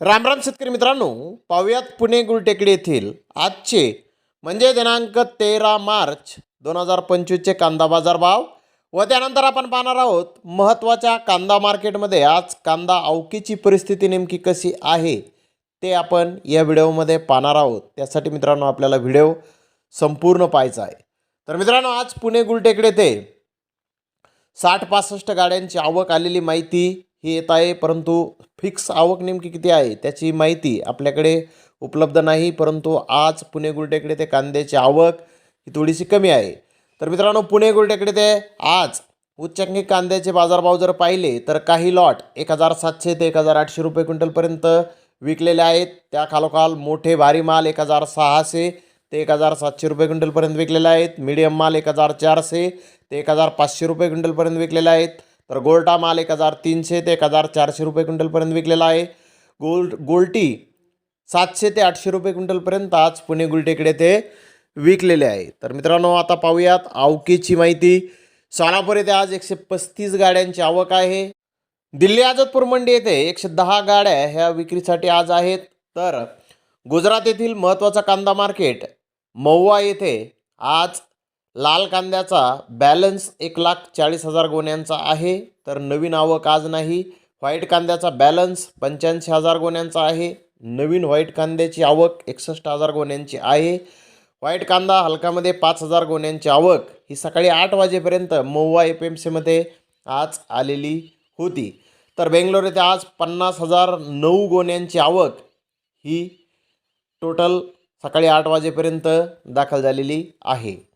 रामराम शेतकरी मित्रांनो पाहुयात पुणे गुलटेकडी येथील आजचे म्हणजे दिनांक तेरा मार्च दोन हजार पंचवीसचे कांदा बाजार भाव व त्यानंतर आपण पाहणार आहोत महत्त्वाच्या कांदा मार्केटमध्ये आज कांदा अवकीची परिस्थिती नेमकी कशी आहे ते आपण या व्हिडिओमध्ये पाहणार आहोत. त्यासाठी मित्रांनो आपल्याला व्हिडिओ संपूर्ण पाहायचा आहे. तर मित्रांनो आज पुणे गुलटेकडे ते साठ पासष्ट गाड्यांची आवक आलेली माहिती ही येत आहे परंतु फिक्स आवक नेमकी किती आहे त्याची माहिती आपल्याकडे उपलब्ध नाही परंतु आज पुणे गुलटेकडे ते कांद्याची आवक ही थोडीशी कमी आहे. तर मित्रांनो पुणे गुलटेकडे ते आज उच्चांकी कांद्याचे बाजारभाव जर पाहिले तर काही लॉट एक हजार सातशे ते एक हजार आठशे रुपये क्विंटलपर्यंत विकलेले आहेत. त्या खालोखाल मोठे भारी माल एक हजार सहाशे ते एक हजार सातशे रुपये क्विंटलपर्यंत विकलेले आहेत. मीडियम माल एक हजार चारशे ते एक हजार पाचशे रुपये क्विंटलपर्यंत विकलेले आहेत. तर गोल्टा माल एक हजार तीनशे ते एक हजार चारशे रुपये क्विंटलपर्यंत विकलेला आहे. गोल्ड गोल्टी सातशे ते आठशे रुपये क्विंटलपर्यंत आज पुणे गुलटेकडे ते विकलेले आहे. तर मित्रांनो आता पाहूयात आवकीची माहिती. सोलापूर येथे आज एकशे पस्तीस गाड्यांची आवक आहे. दिल्ली आजतपूर मंडी येथे एकशे दहा गाड्या ह्या विक्रीसाठी आज आहेत. तर गुजरात येथील महत्त्वाचा कांदा मार्केट महुवा येथे आज लाल कांद्याचा बॅलन्स एक लाख चाळीस हजार गोण्यांचा आहे तर नवीन आवक आज नाही. व्हाईट कांद्याचा बॅलन्स पंच्याऐंशी हजार गोण्यांचा आहे. नवीन व्हाईट कांद्याची आवक एकसष्ट हजार गोण्यांची आहे. व्हाईट कांदा हलकामध्ये पाच हजार गोण्यांची आवक. ही सकाळी आठ वाजेपर्यंत महुवा एफ एम सीमध्ये आज आलेली होती. तर बेंगलोर येथे आज पन्नास हजार नऊ गोण्यांची आवक. ही टोटल सकाळी आठ वाजेपर्यंत दाखल झालेली आहे.